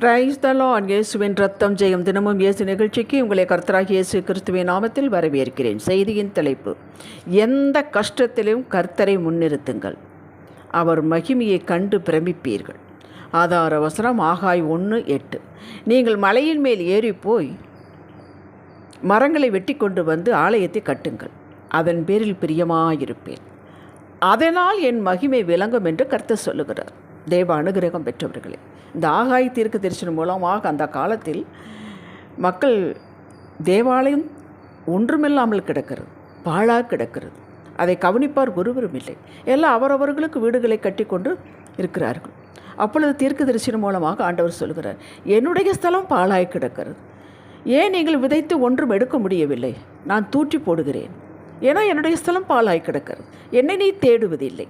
Praise the Lord. இயேசுவின் ரத்தம் ஜெயம் தினமும் இயேசு நிகழ்ச்சிக்கு உங்களை கர்த்தராக இயேசு கிறிஸ்துவின் நாமத்தில் வரவேற்கிறேன். செய்தியின் தலைப்பு எந்த கஷ்டத்திலும் கர்த்தரை முன்னிறுத்துங்கள். அவர் மகிமையை கண்டு பிரமிப்பீர்கள். ஆதார வசனம் ஆகாய் ஒன்று எட்டு. நீங்கள் மலையின் மேல் ஏறி போய் மரங்களை வெட்டி கொண்டு வந்து ஆலயத்தை கட்டுங்கள். அதன் பேரில் பிரியமாயிருப்பேன். அதனால் என் மகிமை விளங்கும் என்று கர்த்தர் சொல்லுகிறார். தேவ அனுகிரகம் பெற்றவர்களே. இந்த ஆகாய தீர்க்க தரிசனம் மூலமாக அந்த காலத்தில் மக்கள் தேவாலயம் ஒன்றுமில்லாமல் கிடக்கிறது பாழாக கிடக்கிறது. அதை கவனிப்பார் ஒருவரும் இல்லை. எல்லாம் அவரவர்களுக்கு வீடுகளை கட்டிக்கொண்டு இருக்கிறார்கள். அப்பொழுது தீர்க்க தரிசனம் மூலமாக ஆண்டவர் சொல்கிறார் என்னுடைய ஸ்தலம் பாழாய் கிடக்கிறது. ஏன் நீங்கள் விதைத்து ஒன்றும் எடுக்க முடியவில்லை? நான் தூற்றி போடுகிறேன். ஏன்னா என்னுடைய ஸ்தலம் பாழாய் கிடக்கிறது. என்னை நீ தேடுவதில்லை.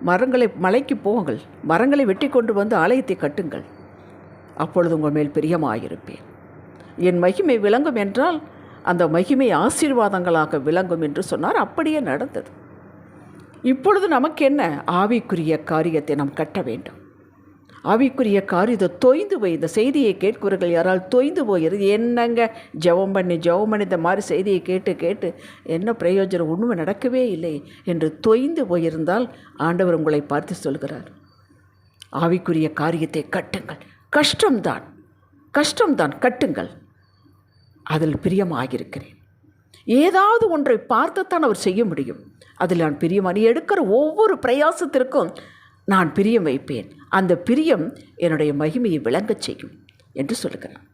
மரங்களை மலைக்கு போங்கள். மரங்களை வெட்டி கொண்டு வந்து ஆலயத்தை கட்டுங்கள். அப்பொழுது உங்கள் மேல் பிரியமாயிருப்பேன். என் மகிமை விளங்கும் என்றால் அந்த மகிமை ஆசீர்வாதங்களாக விளங்கும் என்று சொன்னார். அப்படியே நடந்தது. இப்பொழுது நமக்கு என்ன ஆவிக்குரிய காரியத்தை நாம் கட்ட வேண்டும். ஆவிக்குரிய காரியத்தை தொய்ந்து போய் இந்த செய்தியை கேட்கிறவர்கள் யாரால் தொய்ந்து போயிருக்கு என்னங்க? ஜெபம் பண்ணி ஜெபம் பண்ணி இந்த மாதிரி செய்தியை கேட்டு கேட்டு என்ன பிரயோஜனம்? ஒன்றுமே நடக்கவே இல்லை என்று தொய்ந்து போயிருந்தால் ஆண்டவர் உங்களை பார்த்து சொல்கிறார். ஆவிக்குரிய காரியத்தை கட்டுங்கள். கஷ்டம்தான். கஷ்டம்தான். கட்டுங்கள். அதில் பிரியமாகியிருக்கிறேன் ஏதாவது ஒன்றை பார்த்துத்தான் அவர் செய்ய முடியும். அதில் நான் பிரியமா நீ எடுக்கிற ஒவ்வொரு பிரயாசத்திற்கும் நான் பிரியம் வைப்பேன். அந்த பிரியம் என்னுடைய மகிமையை விளங்கச் செய்யும் என்று சொல்லுகிறார்.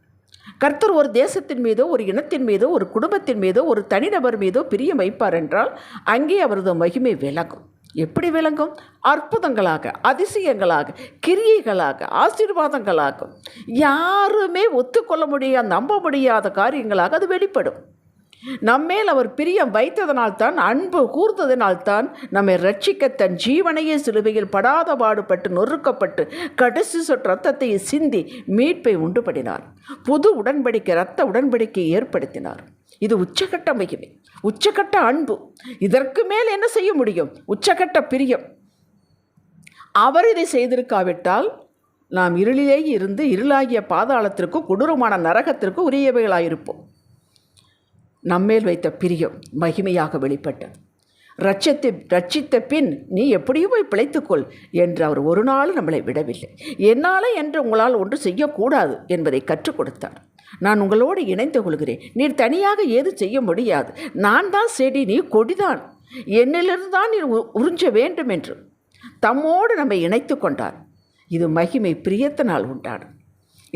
கர்த்தர் ஒரு தேசத்தின் மீதோ ஒரு இனத்தின் மீதோ ஒரு குடும்பத்தின் மீதோ ஒரு தனிநபர் மீதோ பிரியம் வைப்பார் என்றால் அங்கே அவரது மகிமை விளங்கும். எப்படி விளங்கும்? அற்புதங்களாக அதிசயங்களாக கிரியைகளாக ஆசீர்வாதங்களாக. யாருமே ஒத்துக்கொள்ள முடியாத நம்ப முடியாத காரியங்களாக அது வெளிப்படும். நம்மேல் அவர் பிரியம் வைத்ததனால்தான் அன்பு கூர்ந்ததினால்தான் நம்மை ரட்சிக்க தன் ஜீவனையே சிலுவையில் படாத பாடுபட்டு நொறுக்கப்பட்டு கடைசி சொட்டு ரத்தத்தை சிந்தி மீட்பை உண்டு பண்ணினார் புது உடன்படிக்கை இரத்த உடன்படிக்கையை ஏற்படுத்தினார். இது உச்சகட்ட மகிமை உச்சகட்ட அன்பு. இதற்கு மேல் என்ன செய்ய முடியும்? உச்சகட்ட பிரியம். அவர் இதை செய்திருக்காவிட்டால் நாம் இருளிலேயே இருந்து இருளாகிய பாதாளத்திற்கு கொடூரமான நரகத்திற்கு உரியவைகளாயிருப்போம். நம்மேல் வைத்த பிரியம் மகிமையாக வெளிப்பட்டது. ரட்சத்தை ரட்சித்த பின் நீ எப்படியும் போய் பிழைத்துக்கொள் என்று அவர் ஒரு நாள் நம்மளை விடவில்லை. என்னால் என்று உங்களால் ஒன்று செய்யக்கூடாது என்பதை கற்றுக் கொடுத்தார். நான் உங்களோடு இணைந்து கொள்கிறேன். நீர் தனியாக ஏது செய்ய முடியாது. நான் தான் செடி நீ கொடிதான். என்னிலிருந்து தான் நீர் உ- உறிஞ்ச வேண்டும் என்று தம்மோடு நம்மை இணைத்து கொண்டார். இது மகிமை பிரியத்தினால் உண்டானது.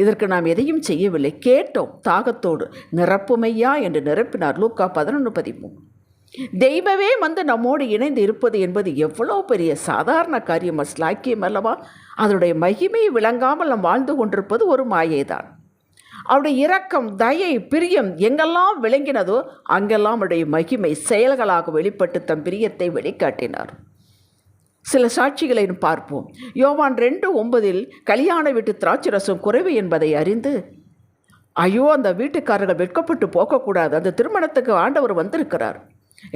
இதற்கு நாம் எதையும் செய்யவில்லை. கேட்டோம் தாகத்தோடு. நிரப்புமையா? என்று நிரப்பினார் லூக்கா பதினொன்று பதிமூணு. தெய்வமே வந்து நம்மோடு இணைந்து இருப்பது என்பது எவ்வளோ பெரிய சாதாரண காரியம் ஸ்லாக்கியம் அல்லவா? அதனுடைய மகிமை விளங்காமல் நாம் வாழ்ந்து கொண்டிருப்பது ஒரு மாயைதான். அவருடைய இரக்கம் தயை பிரியம் எங்கெல்லாம் விளங்கினதோ அங்கெல்லாம் அவருடைய மகிமை செயல்களாக வெளிப்பட்டு தம் பிரியத்தை வெளிக்காட்டினார். சில சாட்சிகளை பார்ப்போம். யோவான் ரெண்டு ஒன்பதில் கல்யாண வீட்டு திராட்சை ரசம் குறைவு என்பதை அறிந்து ஐயோ அந்த வீட்டுக்காரர்கள் வெட்கப்பட்டு போகக்கூடாது அந்த திருமணத்துக்கு ஆண்டவர் வந்திருக்கிறார்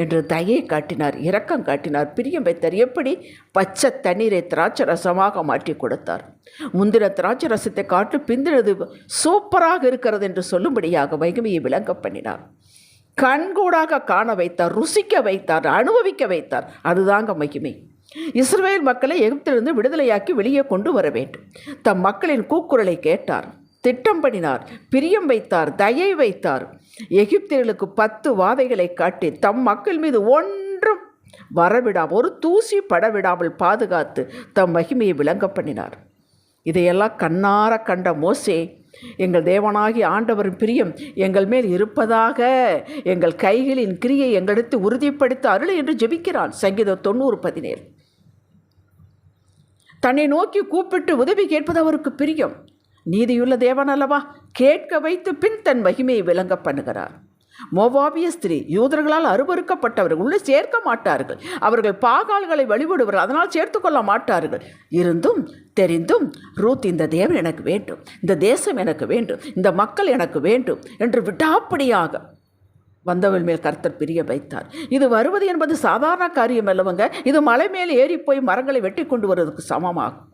என்று தயை காட்டினார் இரக்கம் காட்டினார். பிரியம் வைத்தார் எப்படி? பச்சை தண்ணீரை திராட்சை ரசமாக மாற்றி கொடுத்தார். முந்தின திராட்சை ரசத்தை காட்டு பிந்தினது சூப்பராக இருக்கிறது என்று சொல்லும்படியாக வைகமையை விளங்க பண்ணினார். கண்கூடாக காண வைத்தார் ருசிக்க வைத்தார் அனுபவிக்க வைத்தார். அதுதாங்க மகிமை. இஸ்ரேல் மக்களை எகிப்திலிருந்து விடுதலையாக்கி வெளியே கொண்டு வர வேண்டும். தம் மக்களின் கூக்குரலை கேட்டார். திட்டம் பண்ணினார் பிரியம் வைத்தார். தயை வைத்தார். எகிப்தியர்களுக்கு பத்து வாதைகளை காட்டி தம் மக்கள் மீது ஒன்றும் வரவிடாமல் ஒரு தூசி படவிடாமல் பாதுகாத்து தம் மகிமையை விளங்க பண்ணினார். இதையெல்லாம் கண்ணார கண்ட மோசே எங்கள் தேவனாகி ஆண்டவரின் பிரியம் எங்கள் மேல் இருப்பதாக எங்கள் கைகளின் கிரியை எங்களிடத்து உறுதிப்படுத்த அருள் என்று ஜெபிக்கிறான். சங்கீதம் தொண்ணூறு பதினேழு. தன்னை நோக்கி கூப்பிட்டு உதவி கேட்பது அவருக்கு பிரியம். நீதியுள்ள தேவன் அல்லவா? கேட்க வைத்து பின் தன் மகிமையை விளங்க பண்ணுகிறார். மோவாபிய ஸ்திரீ யூதர்களால் அருவருக்கப்பட்டவர்கள் உள்ளே சேர்க்க மாட்டார்கள். அவர்கள் பாகால்களை வழிபடுவர் அதனால் சேர்த்து கொள்ள மாட்டார்கள். இருந்தும் தெரிந்தும் ரூத் இந்த தேவன் எனக்கு வேண்டும் இந்த தேசம் எனக்கு வேண்டும் இந்த மக்கள் எனக்கு வேண்டும் என்று விடாப்படியாக வந்தவள் மேல் கர்த்தர் பிரிய வைத்தார். இது வருவது என்பது சாதாரண காரியம் அல்லவங்க. இது மலை மேல் ஏறி போய் மரங்களை வெட்டி கொண்டு வருவதற்கு சமமாகும்.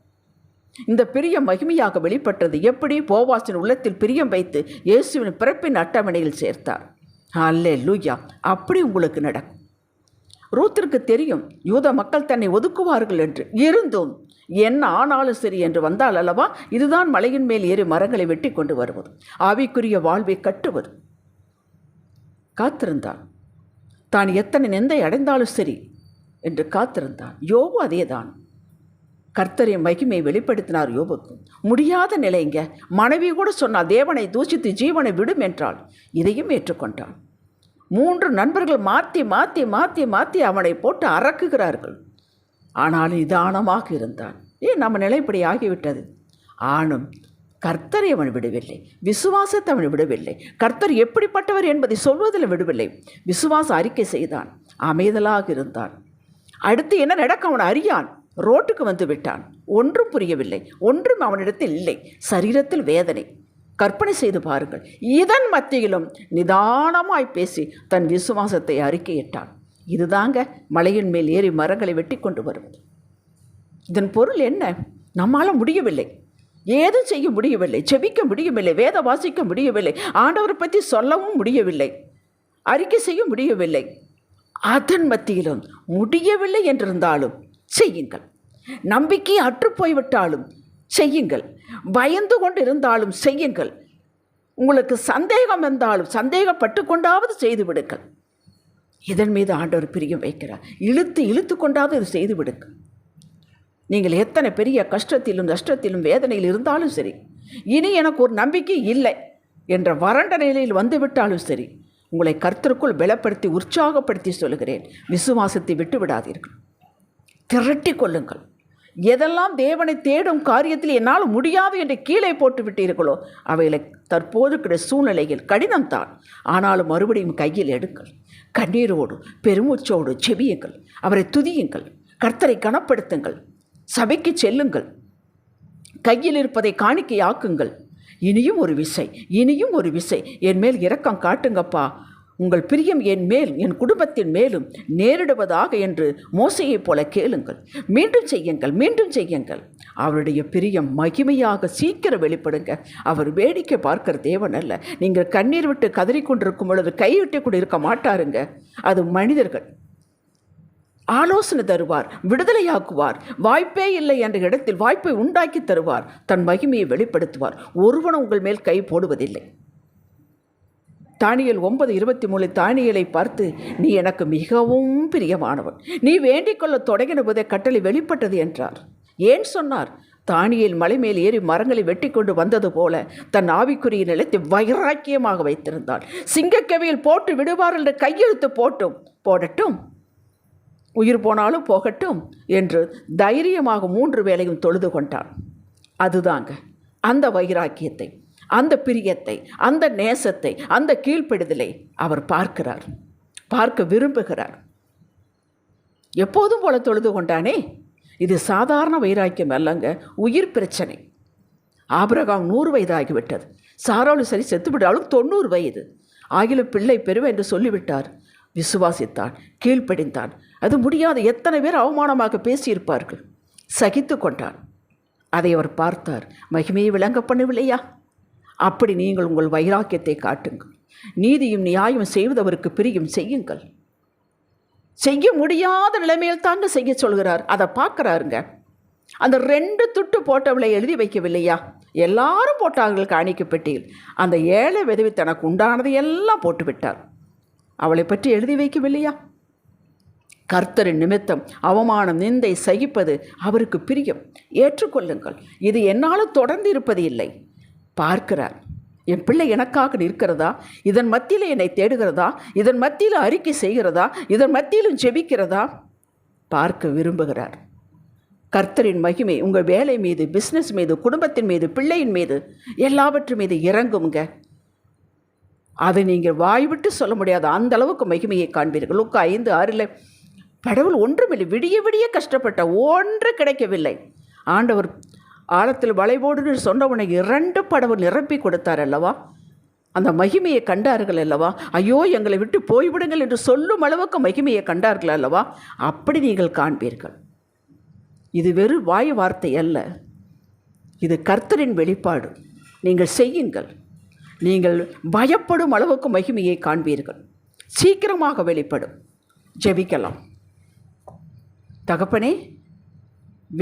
இந்த பிரியம் மகிமையாக வெளிப்பட்டது எப்படி? போவாசின் உள்ளத்தில் பிரியம் வைத்து இயேசுவின் பிறப்பின் அட்டவணையில் சேர்த்தார். அல்லே லூயா அப்படி உங்களுக்கு நடக்கும். ரூத்திற்கு தெரியும் யூத மக்கள் தன்னை ஒதுக்குவார்கள் என்று. இருந்தும் என்ன ஆனாலும் சரி என்று வந்தால் அல்லவா? இதுதான் மலையின் மேல் ஏறி மரங்களை வெட்டி கொண்டு வருவது. ஆவிக்குரிய வாழ்வை கட்டுவது. காத்திருந்தான் தான் எத்தனை நிந்தை அடைந்தாலும் சரி என்று காத்திருந்தான் யோபு அதேதான். கர்த்தரின் மகிமை வெளிப்படுத்தினார் யோபுக்கு. முடியாத நிலைங்க மனைவி கூட சொன்னால் தேவனை தூஷித்து ஜீவனை விடும் என்றால் இதையும் ஏற்றுக்கொண்டான் மூன்று நண்பர்கள் மாற்றி மாற்றி மாற்றி மாற்றி அவனை போட்டு அறக்குகிறார்கள். ஆனால் நிதானமாக இருந்தான் ஏன் நம்ம நிலை இப்படி ஆகிவிட்டது? ஆணும் கர்த்தரை அவன் விடவில்லை. விசுவாசத்தை அவன் விடவில்லை. கர்த்தர் எப்படிப்பட்டவர் என்பதை சொல்வதில் விடவில்லை. விசுவாச அறிக்கை செய்தான். அமைதலாக இருந்தான். அடுத்து என்ன நடக்க? அவன் அறியான். ரோட்டுக்கு வந்து விட்டான். ஒன்றும் புரியவில்லை. ஒன்றும் அவனிடத்தில் இல்லை. சரீரத்தில் வேதனை. கற்பனை செய்து பாருங்கள். இதன் மத்தியிலும் நிதானமாய் பேசி தன் விசுவாசத்தை அறிக்கையிட்டான். இதுதாங்க மலையின் மேல் ஏறி மரங்களை வெட்டி கொண்டு வருவது. இதன் பொருள் என்ன? நம்மால் முடியவில்லை. ஏதும் செய்ய முடியவில்லை செபிக்க முடியவில்லை வேத வாசிக்க முடியவில்லை ஆண்டவரை பற்றி சொல்லவும் முடியவில்லை அறிக்கை செய்ய முடியவில்லை. அதன் மத்தியிலும் முடியவில்லை என்றிருந்தாலும் செய்யுங்கள். நம்பிக்கை அற்று போய்விட்டாலும் செய்யுங்கள். பயந்து கொண்டு இருந்தாலும் செய்யுங்கள். உங்களுக்கு சந்தேகம் இருந்தாலும் சந்தேகப்பட்டு கொண்டாவது செய்து விடுங்கள். இதன் மீது ஆண்டவர் பிரியம் வைக்கிறார். இழுத்து இழுத்து கொண்டாவது இது செய்து விடுங்கள். நீங்கள் எத்தனை பெரிய கஷ்டத்திலும் நஷ்டத்திலும் வேதனையில் இருந்தாலும் சரி இனி எனக்கு ஒரு நம்பிக்கை இல்லை என்ற வறண்ட நிலையில் வந்துவிட்டாலும் சரி உங்களை கர்த்தருக்குள் பலப்படுத்தி உற்சாகப்படுத்தி சொல்கிறேன் விசுவாசத்தை விட்டு விடாதீர்கள் திரட்டி கொள்ளுங்கள். எதெல்லாம் தேவனை தேடும் காரியத்தில் என்னால் முடியாது என்று கீழே போட்டு விட்டீர்களோ அவைகளை தற்போது இருக்கிற சூழ்நிலையில் கடினம்தான் ஆனாலும் மறுபடியும் கையில் எடுங்கள். கண்ணீரோடு பெருமூச்சோடு செவியுங்கள் அவரை துதியுங்கள். கர்த்தரை கனப்படுத்துங்கள். சபைக்கு செல்லுங்கள். கையில் இருப்பதை காணிக்கையாக்குங்கள். இனியும் ஒரு விசை இனியும் ஒரு விசை. என் மேல் இரக்கம் காட்டுங்கப்பா. உங்கள் பிரியம் என் மேல் என் குடும்பத்தின் மேலும் நேரிடுவதாக என்று மோசையைப் போல கேளுங்கள். மீண்டும் செய்யுங்கள் மீண்டும் செய்யுங்கள். அவருடைய பிரியம் மகிமையாக சீக்கிரம் வெளிப்படுங்க. அவர் வேடிக்கை பார்க்கிற தேவன் அல்ல. நீங்கள் கண்ணீர் விட்டு கதறிக்கொண்டிருக்கும் பொழுது கைவிட்டு கூட இருக்க மாட்டாருங்க. அது மனிதர்கள். ஆலோசனை தருவார் விடுதலையாக்குவார். வாய்ப்பே இல்லை என்ற இடத்தில் வாய்ப்பை உண்டாக்கி தருவார். தன் மகிமையை வெளிப்படுத்துவார். ஒருவனும் உங்கள் மேல் கை போடுவதில்லை. தானியல் ஒன்பது இருபத்தி மூணு தானியலை பார்த்து நீ எனக்கு மிகவும் பிரியமானவன். நீ வேண்டிக் கொள்ள தொடங்கின போதே கட்டளை வெளிப்பட்டது என்றார். ஏன் சொன்னார்? தானியில் மலை மேல் ஏறி மரங்களை வெட்டி கொண்டு வந்தது போல தன் ஆவிக்குரிய நிலத்தை வைராக்கியமாக வைத்திருந்தாள். சிங்கக்கவியில் போட்டு விடுவார் என்று கையெழுத்து போட்டும் போடட்டும். உயிர் போனாலும் போகட்டும் என்று தைரியமாக மூன்று வேளையும் தொழுது கொண்டான் அதுதாங்க அந்த வைராக்கியத்தை அந்த பிரியத்தை அந்த நேசத்தை அந்த கீழ்ப்பிடுதலை அவர் பார்க்கிறார் பார்க்க விரும்புகிறார். எப்போதும் போல தொழுது கொண்டானே? இது சாதாரண வைராக்கியம் அல்லங்க உயிர் பிரச்சனை. ஆபிரகாம் நூறு வயதாகிவிட்டது. சாராலும் சரி செத்துவிட்டாலும் தொண்ணூறு வயது. ஆகிலும் பிள்ளை பெறுவேன் என்று சொல்லிவிட்டார். விசுவாசித்தான் கீழ்ப்படிந்தான். அது முடியாத எத்தனை பேர் அவமானமாக பேசியிருப்பார்கள். சகித்து கொண்டான் அதை அவர் பார்த்தார். மகிமையை விளங்க பண்ணவில்லையா? அப்படி நீங்கள் உங்கள் வைராக்கியத்தை காட்டுங்கள். நீதியும் நியாயம் செய்வதவருக்கு பிரியும் செய்யுங்கள். செய்ய முடியாத நிலைமையில் தாங்க செய்ய சொல்கிறார். அதை பார்க்குறாருங்க. அந்த ரெண்டு துட்டு போட்டவளை எழுதி வைக்கவில்லையா? எல்லாரும் போட்டார்கள் காணிக்க பெட்டியில். அந்த ஏழை விதவி தனக்கு உண்டானதை எல்லாம் போட்டு விட்டார் அவளை பற்றி எழுதி வைக்கவில்லையா? கர்த்தரின் நிமித்தம் அவமானம் நிந்தை சகிப்பது அவருக்கு பிரியம். ஏற்றுக்கொள்ளுங்கள் இது என்னாலும் தொடர்ந்து இருப்பது இல்லை. பார்க்கிறார் என் பிள்ளை எனக்காக நிற்கிறதா? இதன் மத்தியில் என்னை தேடுகிறதா? இதன் மத்தியில் அறிக்கை செய்கிறதா? இதன் மத்தியிலும் ஜெபிக்கிறதா? பார்க்க விரும்புகிறார். கர்த்தரின் மகிமை உங்கள் வேலை மீது பிஸ்னஸ் மீது குடும்பத்தின் மீது பிள்ளையின் மீது எல்லாவற்றின் மீது இறங்குங்க அதை நீங்கள் வாய்விட்டு சொல்ல முடியாது. அந்த அளவுக்கு மகிமையை காண்பீர்கள். உக்கு ஐந்து ஆறில் கடவுள் ஒன்றுமில்லை. விடிய விடிய கஷ்டப்பட்ட ஒன்று கிடைக்கவில்லை. ஆண்டவர் ஆழத்தில் வளைவோடுன்னு சொன்னவனை இரண்டு படவு நிரப்பி கொடுத்தார் அல்லவா? அந்த மகிமையை கண்டார்கள் அல்லவா? ஐயோ எங்களை விட்டு போய்விடுங்கள் என்று சொல்லும் அளவுக்கு மகிமையை கண்டார்கள் அல்லவா? அப்படி நீங்கள் காண்பீர்கள். இது வெறும் வாய் வார்த்தை அல்ல. இது கர்த்தரின் வெளிப்பாடு. நீங்கள் செய்யுங்கள். நீங்கள் பயப்படும் அளவுக்கு மகிமையை காண்பீர்கள். சீக்கிரமாக வெளிப்படும். ஜெபிக்கலாம். தகப்பனே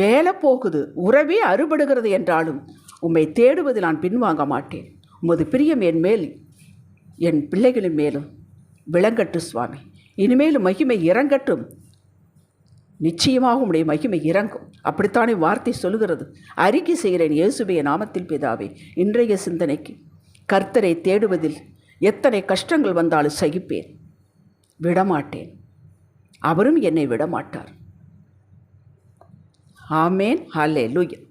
வேலை போகுது உறவே அறுபடுகிறது என்றாலும் உம்மை தேடுவது நான் பின்வாங்க மாட்டேன். உமது பிரியம் என் மேல் என் பிள்ளைகளின் மேலும் விளங்கட்டு சுவாமி. இனிமேலும் மகிமை இறங்கட்டும். நிச்சயமாக உடைய மகிமை இறங்கும். அப்படித்தானே வார்த்தை சொல்லுகிறது. அறிக்கை செய்கிறேன் இயேசுபைய நாமத்தில் பிதாவே இன்றைய சிந்தனைக்கு கர்த்தரை தேடுவதில் எத்தனை கஷ்டங்கள் வந்தாலும் சகிப்பேன். விடமாட்டேன். அவரும் என்னை விடமாட்டார். ஆமேன். ஹல்லே லூயா